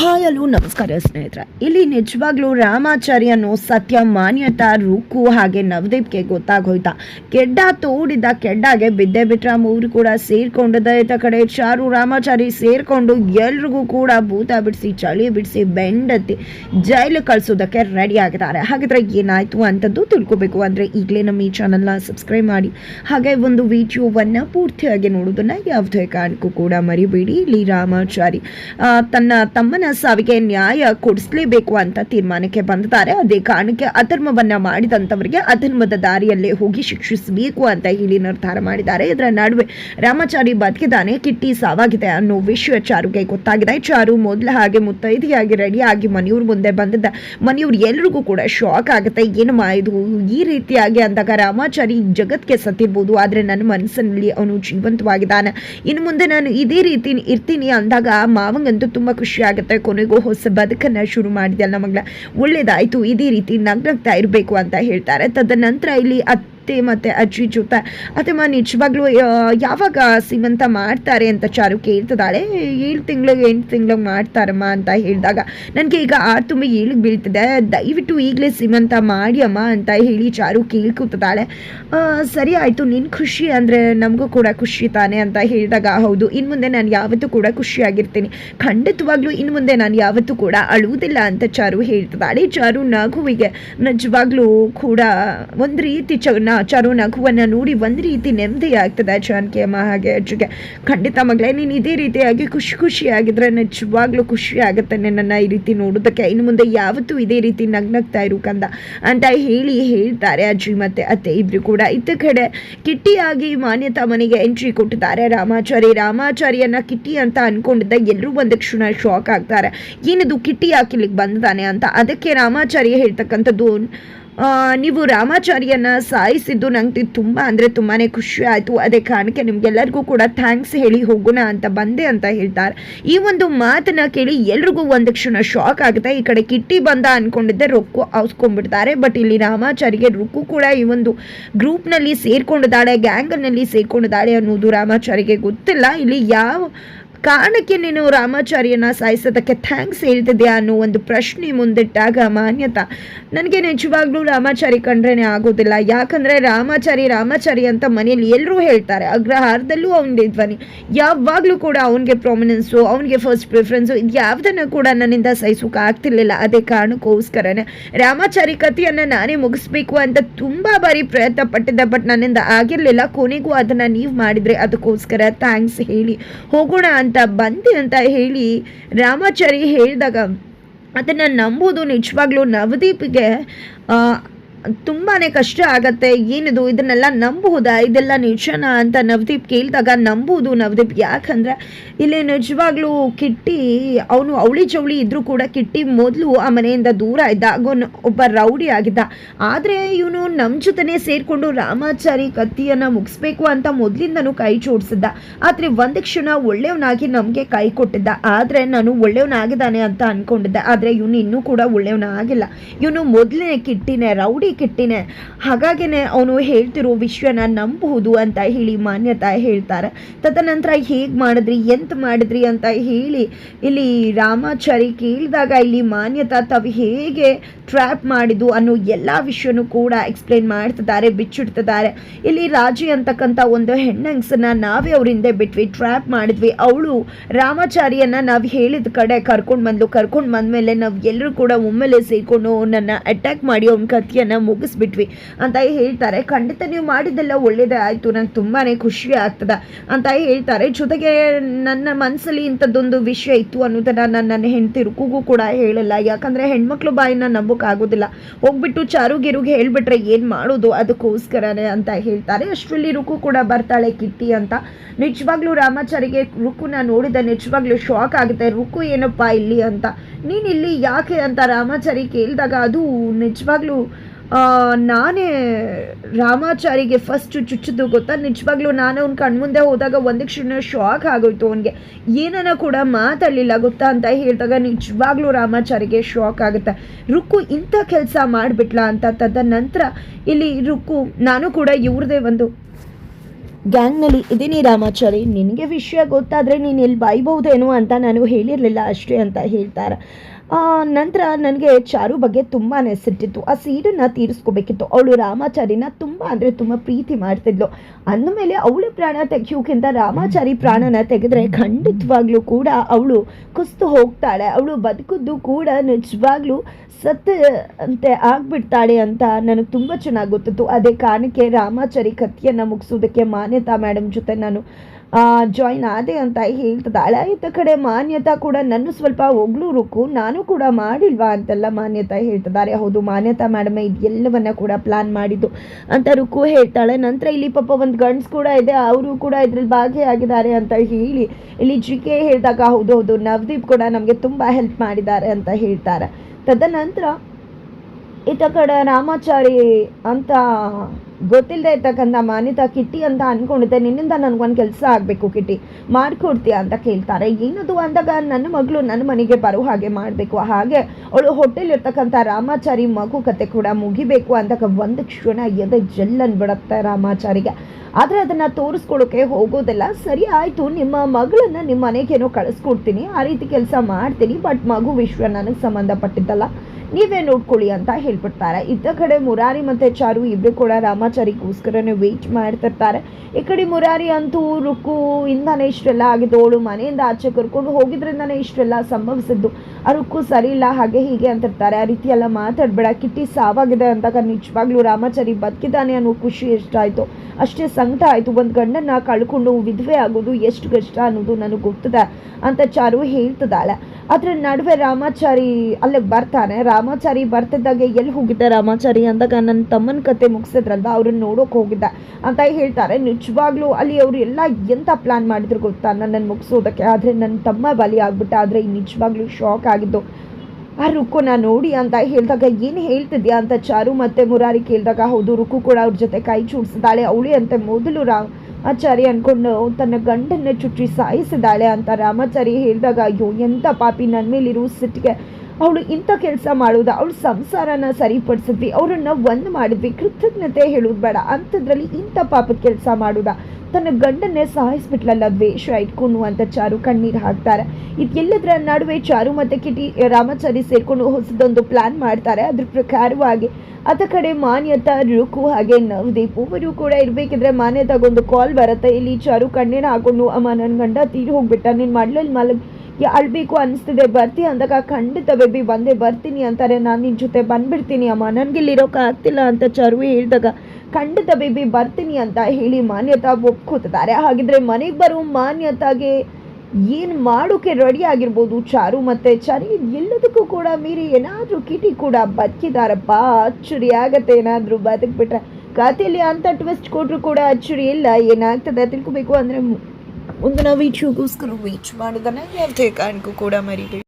Hi hello ನಮಸ್ಕಾರ ಸ್ನೇಹಿತರೆ. ಇಲ್ಲಿ ನಿಜವಾಗ್ಲೂ ರಾಮಾಚಾರ್ಯನು ಸತ್ಯ ಮಾನ್ಯತಾ ರುಕು ಹಾಗೆ ನವದೀಪ್ಗೆ ಗೊತ್ತಾಗೋಯ್ತಾ. ಕೆಡ್ಡ ತೋಡಿದ ಕೆಡ್ಡಾಗೆ ಬಿದ್ದೆ ಬಿಟ್ರ ಮೂರು ಕೂಡ ಸೇರ್ಕೊಂಡಿದ್ದ ಇತ್ತ ಕಡೆ ಚಾರು ರಾಮಾಚಾರಿ ಸೇರ್ಕೊಂಡು ಎಲ್ರಿಗೂ ಕೂಡ ಭೂತ ಬಿಡಿಸಿ, ಚಳಿ ಬಿಡಿಸಿ, ಬೆಂಡತ್ತಿ ಜೈಲು ಕಳಿಸೋದಕ್ಕೆ ರೆಡಿ ಆಗಿದ್ದಾರೆ. ಹಾಗಿದ್ರೆ ಏನಾಯ್ತು ಅಂತದ್ದು ತಿಳ್ಕೊಬೇಕು. ಅಂದ್ರೆ ಈಗಲೇ ನಮ್ಮ ಈ ಚಾನಲ್ನ ಸಬ್ಸ್ಕ್ರೈಬ್ ಮಾಡಿ. ಹಾಗೆ ಒಂದು ವಿಡಿಯೋವನ್ನ ಪೂರ್ತಿಯಾಗಿ ನೋಡೋದನ್ನ ಯಾವುದೇ ಕಾರಣಕ್ಕೂ ಕೂಡ ಮರಿಬೇಡಿ. ಇಲ್ಲಿ ರಾಮಾಚಾರಿ ತನ್ನ ತಮ್ಮನ ಸಾವಿಗೆ ನ್ಯಾಯ ಕೊಡಿಸ್ಲೇಬೇಕು ಅಂತ ತೀರ್ಮಾನಕ್ಕೆ ಬಂದಿದ್ದಾರೆ. ಅದೇ ಕಾರಣಕ್ಕೆ ಅಧರ್ಮವನ್ನ ಮಾಡಿದಂಥವರಿಗೆ ಅಧರ್ಮದ ದಾರಿಯಲ್ಲೇ ಹೋಗಿ ಶಿಕ್ಷಿಸಬೇಕು ಅಂತ ಹೇಳಿ ನಿರ್ಧಾರ ಮಾಡಿದ್ದಾರೆ. ಇದರ ನಡುವೆ ರಾಮಾಚಾರಿ ಬದುಕಿದ್ದಾನೆ. ಕಿಟ್ಟಿ ಸಾವಾಗಿದೆ ಅನ್ನೋ ವಿಷಯ ಚಾರುಗೆ ಗೊತ್ತಾಗಿದೆ. ಚಾರು ಮೊದಲ ಹಾಗೆ ಮುತ್ತೈದೆಯಾಗಿ ರೆಡಿಯಾಗಿ ಮನೆಯವ್ರ ಮುಂದೆ ಬಂದಿದ್ದ. ಮನೆಯವ್ರು ಎಲ್ರಿಗೂ ಕೂಡ ಶಾಕ್ ಆಗುತ್ತೆ. ಏನಮ್ಮ ಇದು? ಈ ರೀತಿಯಾಗಿ ಅಂದಾಗ ರಾಮಾಚಾರಿ ಜಗತ್ಗೆ ಸತ್ತಿರ್ಬೋದು. ಆದರೆ ನನ್ನ ಮನಸ್ಸಿನಲ್ಲಿ ಅವನು ಜೀವಂತವಾಗಿದ್ದಾನೆ. ಇನ್ನು ಮುಂದೆ ನಾನು ಇದೇ ರೀತಿ ಇರ್ತೀನಿ ಅಂದಾಗ ಮಾವಂಗಂತೂ ತುಂಬ ಖುಷಿ ಆಗುತ್ತೆ. ಕೊನೆಗೂ ಹೊಸ ಬದುಕನ್ನ ಶುರು ಮಾಡಿದೆಲ್ಲ ಮಗಳ? ಒಳ್ಳೇದಾಯ್ತು, ಇದೇ ರೀತಿ ನಗ್ನಗ್ತಾ ಇರಬೇಕು ಅಂತ ಹೇಳ್ತಾರೆ. ತದನಂತರ ಇಲ್ಲಿ ಅತ್ತೆ ಮತ್ತೆ ಅಜ್ಜಿ ಜೊತೆ. ಅತ್ತಮ್ಮ ನಿಜವಾಗ್ಲೂ ಯಾವಾಗ ಸೀಮಂತ ಮಾಡ್ತಾರೆ ಅಂತ ಚಾರು ಕೇಳ್ತಿದ್ದಾಳೆ. ಏಳು ತಿಂಗಳು ಎಂಟು ತಿಂಗಳು ಮಾಡ್ತಾರಮ್ಮ ಅಂತ ಹೇಳಿದಾಗ ನನಗೆ ಈಗ ಆರು ತುಂಬ ಏಳಿಗೆ ಬೀಳ್ತಿದೆ. ದಯವಿಟ್ಟು ಈಗಲೇ ಸೀಮಂತ ಮಾಡಿ ಅಮ್ಮ ಅಂತ ಹೇಳಿ ಚಾರು ಕೇಳ್ಕೊತಿದ್ದಾಳೆ. ಆ, ಸರಿ ಆಯಿತು ನಿನ್ನ ಖುಷಿ ಅಂದರೆ ನಮಗೂ ಕೂಡ ಖುಷಿ ತಾನೆ ಅಂತ ಹೇಳಿದಾಗ ಹೌದು ಇನ್ನು ಮುಂದೆ ನಾನು ಯಾವತ್ತೂ ಕೂಡ ಖುಷಿಯಾಗಿರ್ತೀನಿ. ಖಂಡಿತವಾಗ್ಲೂ ಇನ್ನು ಮುಂದೆ ನಾನು ಯಾವತ್ತೂ ಕೂಡ ಅಳುವುದಿಲ್ಲ ಅಂತ ಚಾರು ಹೇಳ್ತದಾಳೆ ಚಾರು ನಗುವಿಗೆ ನಿಜವಾಗ್ಲೂ ಕೂಡ ಒಂದು ರೀತಿ ಚ ಚಾರು ನಗುವನ್ನು ನೋಡಿ ಒಂದು ರೀತಿ ನೆಮ್ಮದಿ ಆಗ್ತದೆ ಜಾನಕಿ ಅಮ್ಮ ಹಾಗೆ ಅಜ್ಜಿಗೆ. ಖಂಡಿತ ಮಗಳೇ, ನೀನು ಇದೇ ರೀತಿಯಾಗಿ ಖುಷಿ ಖುಷಿಯಾಗಿದ್ರೆ ನಿಜವಾಗ್ಲೂ ಖುಷಿ ಆಗುತ್ತೆ ನನ್ನನ್ನು ಈ ರೀತಿ ನೋಡೋದಕ್ಕೆ. ಇನ್ನು ಮುಂದೆ ಯಾವತ್ತೂ ಇದೇ ರೀತಿ ನಗ್ನಗ್ತಾ ಇರು ಕಂದ ಅಂತ ಹೇಳಿ ಹೇಳ್ತಾರೆ ಅಜ್ಜಿ ಮತ್ತೆ ಅತ್ತೆ ಇಬ್ಬರು ಕೂಡ. ಇತ್ತ ಕಡೆ ಕಿಟ್ಟಿಯಾಗಿ ಮಾನ್ಯತಾ ಮನೆಗೆ ಎಂಟ್ರಿ ಕೊಟ್ಟಿದ್ದಾರೆ. ರಾಮಾಚಾರಿ, ರಾಮಾಚಾರಿಯನ್ನು ಕಿಟ್ಟಿ ಅಂತ ಅಂದ್ಕೊಂಡಿದ್ದ ಎಲ್ಲರೂ ಒಂದು ಕ್ಷಣ ಶಾಕ್ ಆಗ್ತಾರೆ. ಏನಿದು ಕಿಟ್ಟಿ ಇಲ್ಲಿಗೆ ಬಂದಿದ್ದಾನೆ ಅಂತ. ಅದಕ್ಕೆ ರಾಮಾಚಾರಿ ಹೇಳ್ತಕ್ಕಂಥದ್ದು ನೀವು ರಾಮಾಚಾರ್ಯನ ಸಾಯಿಸಿದ್ದು ನಂಗೆ ತುಂಬ ಅಂದರೆ ತುಂಬಾ ಖುಷಿ ಆಯಿತು. ಅದೇ ಕಾರಣಕ್ಕೆ ನಿಮ್ಗೆಲ್ಲರಿಗೂ ಕೂಡ ಥ್ಯಾಂಕ್ಸ್ ಹೇಳಿ ಹೋಗೋಣ ಅಂತ ಬಂದೆ ಅಂತ ಹೇಳ್ತಾರೆ. ಈ ಒಂದು ಮಾತನ್ನ ಕೇಳಿ ಎಲ್ರಿಗೂ ಒಂದು ಕ್ಷಣ ಶಾಕ್ ಆಗುತ್ತೆ. ಈ ಕಡೆ ಕಿಟ್ಟಿ ಬಂದ ಅನ್ಕೊಂಡಿದ್ದೆ, ರೊಕ್ಕು ಔಸ್ಕೊಂಡ್ಬಿಡ್ತಾರೆ ಬಟ್ ಇಲ್ಲಿ ರಾಮಾಚಾರಿಗೆ ರುಕ್ಕು ಕೂಡ ಈ ಒಂದು ಗ್ರೂಪ್ನಲ್ಲಿ ಸೇರ್ಕೊಂಡಿದ್ದಾಳೆ ಗ್ಯಾಂಗ್ನಲ್ಲಿ ಸೇರ್ಕೊಂಡಿದ್ದಾಳೆ ಅನ್ನೋದು ರಾಮಾಚಾರಿಗೆ ಗೊತ್ತಿಲ್ಲ. ಇಲ್ಲಿ ಯಾವ ಕಾರಣಕ್ಕೆ ನೀನು ರಾಮಾಚಾರ್ಯನ ಸಾಯಿಸೋದಕ್ಕೆ ಥ್ಯಾಂಕ್ಸ್ ಹೇಳ್ತಿದ್ಯಾ ಅನ್ನೋ ಒಂದು ಪ್ರಶ್ನೆ ಮುಂದಿಟ್ಟಾಗ ಮಾನ್ಯತಾ, ನನಗೆ ನಿಜವಾಗ್ಲೂ ರಾಮಾಚಾರಿ ಕಂಡ್ರೇ ಆಗೋದಿಲ್ಲ. ಯಾಕಂದರೆ ರಾಮಾಚಾರಿ ರಾಮಾಚಾರಿ ಅಂತ ಮನೆಯಲ್ಲಿ ಎಲ್ಲರೂ ಹೇಳ್ತಾರೆ. ಅಗ್ರಹಾರದಲ್ಲೂ ಅವನಿಗೆ ಧ್ವನಿ ಯಾವಾಗಲೂ ಕೂಡ ಅವನಿಗೆ ಪ್ರಾಮಿನೆನ್ಸು ಅವನಿಗೆ ಫಸ್ಟ್ ಪ್ರಿಫರೆನ್ಸು ಇದು ಯಾವುದನ್ನು ಕೂಡ ನನ್ನಿಂದ ಸಹಿಸೋಕೆ ಆಗ್ತಿರ್ಲಿಲ್ಲ. ಅದೇ ಕಾರಣಕ್ಕೋಸ್ಕರನೇ ರಾಮಾಚಾರಿ ಕಥೆಯನ್ನು ನಾನೇ ಮುಗಿಸ್ಬೇಕು ಅಂತ ತುಂಬ ಬಾರಿ ಪ್ರಯತ್ನ ಪಟ್ಟಿದ್ದೆ. ಬಟ್ ನನ್ನಿಂದ ಆಗಿರಲಿಲ್ಲ. ಕೊನೆಗೂ ಅದನ್ನು ನೀವು ಮಾಡಿದರೆ ಅದಕ್ಕೋಸ್ಕರ ಥ್ಯಾಂಕ್ಸ್ ಹೇಳಿ ಹೋಗೋಣ ಅಂತ ಬಂದೆ ಅಂತ ಹೇಳಿ ರಾಮಾಚಾರಿ ಹೇಳಿದಾಗ ಅದನ್ನು ನಂಬೋದು ನಿಜವಾಗ್ಲೂ ನವದೀಪಿಗೆ ತುಂಬಾ ಕಷ್ಟ ಆಗತ್ತೆ. ಏನಿದು? ಇದನ್ನೆಲ್ಲ ನಂಬಬಹುದಾ ಇದೆಲ್ಲ ನಿಜನ ಅಂತ ನವದೀಪ್ ಕೇಳಿದಾಗ ನಂಬುವುದು ನವದೀಪ್. ಯಾಕಂದ್ರೆ ಇಲ್ಲಿ ನಿಜವಾಗ್ಲೂ ಕಿಟ್ಟಿ, ಅವನು ಅವಳಿ ಜವಳಿ ಇದ್ರೂ ಕೂಡ ಕಿಟ್ಟಿ ಮೊದಲು ಆ ಮನೆಯಿಂದ ದೂರ ಇದ್ದ. ಅವನು ಒಬ್ಬ ರೌಡಿ ಆಗಿದ್ದ. ಆದರೆ ಇವನು ನಮ್ಮ ಜೊತೆನೇ ಸೇರಿಕೊಂಡು ರಾಮಾಚಾರಿ ಕತ್ತಿಯನ್ನ ಮುಗಿಸ್ಬೇಕು ಅಂತ ಮೊದಲಿಂದನೂ ಕೈ ಜೋಡಿಸಿದ್ದ. ಆದರೆ ಒಂದು ಕ್ಷಣ ಒಳ್ಳೆಯವನಾಗಿ ನಮಗೆ ಕೈ ಕೊಟ್ಟಿದ್ದ. ಆದರೆ ನಾನು ಒಳ್ಳೆಯವನಾಗಿದ್ದಾನೆ ಅಂತ ಅನ್ಕೊಂಡಿದ್ದೆ. ಆದರೆ ಇವನು ಇನ್ನೂ ಕೂಡ ಒಳ್ಳೆಯವನಾಗಿಲ್ಲ. ಇವನು ಮೊದಲನೇ ಕಿಟ್ಟಿನೇ, ರೌಡಿ ಕಿಟ್ಟಿನೇ. ಹಾಗಾಗಿನೇ ಅವನು ಹೇಳ್ತಿರೋ ವಿಷಯನ ನಂಬಬಹುದು ಅಂತ ಹೇಳಿ ಮಾನ್ಯತಾ ಹೇಳ್ತಾರೆ. ತದನಂತರ ಹೇಗೆ ಮಾಡಿದ್ರಿ, ಎಂತ ಮಾಡಿದ್ರಿ ಅಂತ ಹೇಳಿ ಇಲ್ಲಿ ರಾಮಾಚಾರಿ ಕೇಳಿದಾಗ ಇಲ್ಲಿ ಮಾನ್ಯತಾ ತಾವು ಹೇಗೆ ಟ್ರ್ಯಾಪ್ ಮಾಡಿದ್ದು ಅನ್ನೋ ಎಲ್ಲ ವಿಷಯನೂ ಕೂಡ ಎಕ್ಸ್ಪ್ಲೇನ್ ಮಾಡ್ತಿದ್ದಾರೆ, ಬಿಚ್ಚಿಡ್ತಿದ್ದಾರೆ. ಇಲ್ಲಿ ರಾಜಿ ಅಂತಕ್ಕಂಥ ಒಂದು ಹೆಣ್ಣಂಗ್ಸನ್ನ ನಾವೇ ಅವರಿಂದ ಬಿಟ್ವಿ, ಟ್ರ್ಯಾಪ್ ಮಾಡಿದ್ವಿ. ಅವಳು ರಾಮಾಚಾರಿಯನ್ನ ನಾವು ಹೇಳಿದ ಕಡೆ ಕರ್ಕೊಂಡು ಬಂದ್ಲು. ಕರ್ಕೊಂಡು ಬಂದ್ಮೇಲೆ ನಾವು ಎಲ್ಲರೂ ಕೂಡ ಒಮ್ಮೆಲೆ ಸೇರಿಕೊಂಡು ಅವನನ್ನು ಅಟ್ಯಾಕ್ ಮಾಡಿ ಅವನ ಕತ್ತಿಯನ್ನ ಮುಗಿಸ್ಬಿಟ್ವಿ ಅಂತ ಹೇಳ್ತಾರೆ. ಖಂಡಿತ ನೀವು ಮಾಡಿದ್ದೆಲ್ಲ ಒಳ್ಳೇದೇ ಆಯಿತು. ನಂಗೆ ತುಂಬಾ ಖುಷಿ ಆಗ್ತದ ಅಂತ ಹೇಳ್ತಾರೆ. ಜೊತೆಗೆ ನನ್ನ ಮನಸ್ಸಲ್ಲಿ ಇಂಥದ್ದೊಂದು ವಿಷಯ ಇತ್ತು ಅನ್ನೋದನ್ನು ನಾನು ನನ್ನ ಹೆಂಡತಿ ರುಕುಗೂ ಕೂಡ ಹೇಳಲ್ಲ. ಯಾಕಂದರೆ ಹೆಣ್ಮಕ್ಳು ಬಾಯಿನ ನಂಬೋಕ್ಕಾಗೋದಿಲ್ಲ. ಹೋಗ್ಬಿಟ್ಟು ಚಾರು ಗಿರುಗೆ ಹೇಳ್ಬಿಟ್ರೆ ಏನು ಮಾಡೋದು? ಅದಕ್ಕೋಸ್ಕರನೇ ಅಂತ ಹೇಳ್ತಾರೆ. ಅಷ್ಟರಲ್ಲಿ ರುಕು ಕೂಡ ಬರ್ತಾಳೆ ಕಿಟ್ಟಿ ಅಂತ. ನಿಜವಾಗ್ಲೂ ರಾಮಾಚಾರಿಗೆ ರುಕುನ ನೋಡಿದ ನಿಜವಾಗ್ಲೂ ಶಾಕ್ ಆಗುತ್ತೆ. ರುಕು ಏನಪ್ಪ ಇಲ್ಲಿ ಅಂತ. ನೀನು ಇಲ್ಲಿ ಯಾಕೆ ಅಂತ ರಾಮಾಚಾರಿ ಕೇಳಿದಾಗ ಅದು ನಿಜವಾಗ್ಲೂ ನಾನೇ ರಾಮಾಚಾರಿಗೆ ಫಸ್ಟ್ ಚುಚ್ಚಿದ್ದು ಗೊತ್ತಾ? ನಿಜವಾಗ್ಲೂ ನಾನು ಅವ್ನ ಕಣ್ಮುಂದೆ ಹೋದಾಗ ಒಂದು ಕ್ಷಣ ಶಾಕ್ ಆಗೋಯ್ತು ಅವನಿಗೆ. ಏನನ್ನ ಕೂಡ ಮಾತಾಡಲಿಲ್ಲ ಗೊತ್ತಾ ಅಂತ ಹೇಳಿದಾಗ ನಿಜವಾಗ್ಲೂ ರಾಮಾಚಾರಿಗೆ ಶಾಕ್ ಆಗುತ್ತೆ. ರುಕ್ಕು ಇಂಥ ಕೆಲಸ ಮಾಡಿಬಿಟ್ಲಾ ಅಂತ ತದನಂತರ ಇಲ್ಲಿ ರುಕ್ಕು, ನಾನು ಕೂಡ ಇವ್ರದೇ ಒಂದು ಗ್ಯಾಂಗ್ನಲ್ಲಿ ಇದ್ದೀನಿ ರಾಮಾಚಾರಿ. ನಿನಗೆ ವಿಷಯ ಗೊತ್ತಾದರೆ ನೀನು ಇಲ್ಲಿ ಬಾಯ್ಬಹುದೇನೋ ಅಂತ ನಾನು ಹೇಳಿರಲಿಲ್ಲ ಅಷ್ಟೇ ಅಂತ ಹೇಳ್ತಾರೆ. ನಂತರ ನನಗೆ ಚಾರು ಬಗ್ಗೆ ತುಂಬಾ ಹೆಸರಿಟ್ಟಿತ್ತು ಆ ಸೀಡನ್ನು ತೀರಿಸ್ಕೋಬೇಕಿತ್ತು. ಅವಳು ರಾಮಾಚಾರಿನ ತುಂಬ ಅಂದರೆ ತುಂಬ ಪ್ರೀತಿ ಮಾಡ್ತಿದ್ಲು. ಅಂದಮೇಲೆ ಅವಳು ಪ್ರಾಣ ತೆಗೆಯೋಕ್ಕಿಂತ ರಾಮಾಚಾರಿ ಪ್ರಾಣನ ತೆಗೆದ್ರೆ ಖಂಡಿತವಾಗ್ಲೂ ಕೂಡ ಅವಳು ಕುಸ್ತು ಹೋಗ್ತಾಳೆ. ಅವಳು ಬದುಕಿದ್ದು ಕೂಡ ನಿಜವಾಗ್ಲೂ ಸತ್ಯ ಅಂತೆ ಆಗ್ಬಿಡ್ತಾಳೆ ಅಂತ ನನಗೆ ತುಂಬ ಚೆನ್ನಾಗಿ ಗೊತ್ತಿತ್ತು. ಅದೇ ಕಾರಣಕ್ಕೆ ರಾಮಾಚಾರಿ ಕಥೆಯನ್ನು ಮುಗಿಸೋದಕ್ಕೆ ಮಾನ್ಯತಾ ಮೇಡಮ್ ಜೊತೆ ನಾನು ಜಾಯಿನ್ ಆದೆ ಅಂತ ಹೇಳ್ತಿದ್ದಾಳೆ ಇತ್ತ ಕಡೆ ಮಾನ್ಯತಾ ಕೂಡ ನನ್ನ ಸ್ವಲ್ಪ ಹೊಗ್ಳೂರುಕು ನಾನು ಕೂಡ ಮಾಡಿಲ್ವಾ ಅಂತೆಲ್ಲ ಮಾನ್ಯತಾ ಹೇಳ್ತಿದ್ದಾರೆ ಹೌದು, ಮಾನ್ಯತಾ ಮೇಡಮ್ ಇದೆಲ್ಲವನ್ನ ಕೂಡ ಪ್ಲಾನ್ ಮಾಡಿದ್ದು ಅಂತ ರುಕು ಹೇಳ್ತಾಳೆ. ನಂತರ ಇಲ್ಲಿ ಪಾಪ ಒಂದು ಗಂಡ್ಸ್ ಕೂಡ ಇದೆ, ಅವರು ಕೂಡ ಇದ್ರಲ್ಲಿ ಭಾಗಿಯಾಗಿದ್ದಾರೆ ಅಂತ ಹೇಳಿ ಇಲ್ಲಿ ಜಿ ಕೆ ಹೇಳಿದಾಗ, ಹೌದು ಹೌದು, ನವದೀಪ್ ಕೂಡ ನಮಗೆ ತುಂಬ ಹೆಲ್ಪ್ ಮಾಡಿದ್ದಾರೆ ಅಂತ ಹೇಳ್ತಾರೆ. ತದನಂತರ ಇತ್ತ ಕಡೆ ರಾಮಾಚಾರಿ ಅಂತ ಗೊತ್ತಿಲ್ಲದೆ ಇರ್ತಕ್ಕಂಥ ಮಾನ್ಯತಾ ಕಿಟ್ಟಿ ಅಂತ ಅನ್ಕೊಂಡಿದ್ದೆ. ನಿನ್ನಿಂದ ನನಗೊಂದು ಕೆಲಸ ಆಗಬೇಕು ಕಿಟ್ಟಿ. ಮಾಡಿಕೊಡ್ತೀಯ ಅಂತ ಕೇಳ್ತಾರೆ. ಏನದು ಅಂದಾಗ ನನ್ನ ಮಗಳು ನನ್ನ ಮನೆಗೆ ಬರೋ ಹಾಗೆ ಮಾಡಬೇಕು. ಹಾಗೆ ಅವಳು ಹೊಟ್ಟೆಲಿರ್ತಕ್ಕಂಥ ರಾಮಾಚಾರಿ ಮಗು ಕತೆ ಕೂಡ ಮುಗಿಬೇಕು ಅಂದಾಗ ಒಂದು ಕ್ಷಣ ಎದೆ ಜಲ್ಲನ್ ಬಿಡುತ್ತೆ ರಾಮಾಚಾರಿಗೆ. ಆದರೆ ಅದನ್ನು ತೋರಿಸ್ಕೊಳ್ಳೋಕೆ ಹೋಗೋದಿಲ್ಲ. ಸರಿ ಆಯಿತು, ನಿಮ್ಮ ಮಗಳನ್ನ ನಿಮ್ಮ ಮನೆಗೇನೋ ಕಳಿಸ್ಕೊಡ್ತೀನಿ. ಆ ರೀತಿ ಕೆಲಸ ಮಾಡ್ತೀನಿ, ಬಟ್ ಮಗು ವಿಶ್ವ ನನಗೆ ಸಂಬಂಧಪಟ್ಟಿದ್ದಲ್ಲ. ನೀವೇ ನೋಡ್ಕೊಳ್ಳಿ ಅಂತ ಹೇಳ್ಬಿಡ್ತಾರೆ. ಇದ್ದ ಕಡೆ ಮುರಾರಿ ಮತ್ತು ಚಾರು ಇಬ್ಬರು ಕೂಡ ರಾಮಾಚಾರಿಗೋಸ್ಕರನೇ ವೆಯ್ಟ್ ಮಾಡ್ತಿರ್ತಾರೆ. ಈ ಕಡೆ ಮುರಾರಿ ಅಂತೂ ರುಕ್ಕು ಇಂದಾನೆ ಇಷ್ಟೆಲ್ಲ ಆಗಿದ್ದು, ಅವಳು ಮನೆಯಿಂದ ಆಚೆ ಕರ್ಕೊಂಡು ಹೋಗಿದ್ರಿಂದಾನೇ ಇಷ್ಟೆಲ್ಲ ಸಂಭವಿಸಿದ್ದು. ಆ ರುಕ್ಕು ಸರಿ ಇಲ್ಲ ಹಾಗೆ ಹೀಗೆ ಅಂತಿರ್ತಾರೆ. ಆ ರೀತಿ ಎಲ್ಲ ಮಾತಾಡಬೇಡ, ಕಿಟ್ಟಿ ಸಾವಾಗಿದೆ ಅಂತ ನಿಜವಾಗ್ಲೂ ರಾಮಾಚಾರಿ ಬದುಕಿದ್ದಾನೆ ಅನ್ನೋ ಖುಷಿ ಎಷ್ಟಾಯಿತು. ಅಷ್ಟೇ ಸಂಕಟ ಆಯಿತು, ಒಂದು ಗಂಡನ್ನ ಕಳ್ಕೊಂಡು ವಿಧವೆ ಆಗೋದು ಎಷ್ಟು ಕಷ್ಟ ಅನ್ನೋದು ನನಗೆ ಗೊತ್ತದೆ ಅಂತ ಚಾರು ಹೇಳ್ತಿದ್ದಾಳೆ. ಅದ್ರ ನಡುವೆ ರಾಮಾಚಾರಿ ಅಲ್ಲಿಗೆ ಬರ್ತಾನೆ. ರಾಮಾಚಾರಿ ಬರ್ತಿದ್ದಾಗೆ ಎಲ್ಲಿ ಹೋಗಿದ್ದೆ ರಾಮಾಚಾರಿ ಅಂದಾಗ ನನ್ನ ತಮ್ಮನ ಕತೆ ಮುಗಿಸಿದ್ರಲ್ವ? ಅವ್ರನ್ನ ನೋಡೋಕೆ ಹೋಗಿದ್ದೆ ಅಂತ ಹೇಳ್ತಾರೆ. ನಿಜವಾಗ್ಲೂ ಅಲ್ಲಿ ಅವರು ಎಲ್ಲ ಎಂತ ಪ್ಲಾನ್ ಮಾಡಿದ್ರು ಗೊತ್ತಾ ನನ್ನನ್ನು ಮುಗಿಸೋದಕ್ಕೆ? ಆದರೆ ನನ್ನ ತಮ್ಮ ಬಲಿ ಆಗ್ಬಿಟ್ಟ. ಆದರೆ ನಿಜವಾಗ್ಲೂ ಶಾಕ್ ಆಗಿದ್ದು. ಆ ರುಕ್ಕುನ ನೋಡಿ ಅಂತ ಹೇಳಿದಾಗ ಏನು ಹೇಳ್ತಿದ್ಯಾ ಅಂತ ಚಾರು ಮತ್ತೆ ಮುರಾರಿ ಕೇಳಿದಾಗ, ಹೌದು ರುಕ್ಕು ಕೂಡ ಅವ್ರ ಜೊತೆ ಕೈ ಚೂಡಿಸಿದಾಳೆ ಅವಳಿ ಅಂತ. ಮೊದಲು ರಾಮಾಚಾರಿ ಅನ್ಕೊಂಡು ತನ್ನ ಗಂಡನ್ನ ಚುಚ್ಚಿ ಸಾಯಿಸಿದಾಳೆ ಅಂತ ರಾಮಾಚಾರಿ ಹೇಳಿದಾಗ, ಅಯ್ಯೋ ಎಂಥ ಪಾಪಿ ನನ್ನ ಮೇಲಿರೋ ಸಿಟ್ಟಿಗೆ ಅವಳು ಇಂಥ ಕೆಲಸ ಮಾಡೋದು, ಅವಳು ಸಂಸಾರನ ಸರಿಪಡಿಸಿದ್ವಿ, ಅವರನ್ನ ಒಂದು ಮಾಡಿದ್ವಿ, ಕೃತಜ್ಞತೆ ಹೇಳೋದು ಬೇಡ, ಅಂಥದ್ರಲ್ಲಿ ಇಂಥ ಪಾಪದ ಕೆಲಸ ಮಾಡೋದ ತನ್ನ ಗಂಡನ್ನೇ ಸಾಯಿಸ್ಬಿಟ್ಲಲ್ಲ ದ್ವೇಷ ಇಟ್ಕೊಂಡು ಅಂತ ಚಾರು ಕಣ್ಣೀರು ಹಾಕ್ತಾರೆ. ಇದೆಲ್ಲದರ ನಡುವೆ ಚಾರು ಮತ್ತು ಕಿಟಿ ರಾಮಾಚಾರಿ ಸೇರಿಕೊಂಡು ಹೊಸದೊಂದು ಪ್ಲಾನ್ ಮಾಡ್ತಾರೆ. ಅದ್ರ ಪ್ರಕಾರವಾಗಿ ಅದ ಕಡೆ ಮಾನ್ಯತಾ ರುಕು ಹಾಗೆ ನವದೀಪ್ ಇವರು ಕೂಡ ಇರಬೇಕಿದ್ರೆ ಮಾನ್ಯತಾಗೊಂದು ಕಾಲ್ ಬರುತ್ತೆ. ಇಲ್ಲಿ ಚಾರು ಕಣ್ಣೀರು ಹಾಕೊಂಡು ಅಮ್ಮ ನನ್ನ ಗಂಡ ತೀರಿ ಹೋಗ್ಬಿಟ್ಟ. ನೀನು ಮಾಡ್ಲಲ್ಲಿ ಮಲಗ್ ಅಳ್ಬೇಕು ಅನಿಸ್ತಿದೆ. ಬರ್ತಿ ಅಂದಾಗ ಖಂಡಿತ ಬೇಬಿ ಬಂದೇ ಬರ್ತೀನಿ ಅಂತಾರೆ. ನಾನು ನಿನ್ನ ಜೊತೆ ಬಂದ್ಬಿಡ್ತೀನಿ ಅಮ್ಮ. ನನಗೆ ಇಲ್ಲಿರೋಕೆ ಆಗ್ತಿಲ್ಲ ಅಂತ ಚಾರು ಹೇಳಿದಾಗ ಖಂಡಿತ ಬೇಬಿ ಬರ್ತೀನಿ ಅಂತ ಹೇಳಿ ಮಾನ್ಯತಾ ಒಪ್ಕೋತಿದ್ದಾರೆ. ಹಾಗಿದ್ರೆ ಮನೆಗೆ ಬರೋ ಮಾನ್ಯತಾಗೆ ಏನು ಮಾಡೋಕ್ಕೆ ರೆಡಿ ಆಗಿರ್ಬೋದು ಚಾರು ಮತ್ತು ಚಾರಿ ಎಲ್ಲದಕ್ಕೂ ಕೂಡ ಮೀರಿ ಏನಾದರೂ ಕಿಟಿ ಕೂಡ ಬದುಕಿದಾರಪ್ಪ ಅಚ್ಚುರಿ ಆಗತ್ತೆ ಏನಾದರೂ ಬದುಕ್ಬಿಟ್ರೆ. ಕಥೆಯಲ್ಲಿ ಅಂತ ಟ್ವಿಸ್ಟ್ ಕೊಟ್ಟರು ಕೂಡ ಅಚ್ಚುರಿ ಇಲ್ಲ. ಏನಾಗ್ತದೆ ತಿಳ್ಕೊಬೇಕು ಅಂದರೆ ಮುಂದಿನ ವೀಡಿಯೋಗೋಸ್ಕರ ವೀಚ್ ಮಾಡೋದನ್ನು ಯಾವುದೇ ಕಾರಣಕ್ಕೂ ಕೂಡ ಮರಿಬೇಡಿ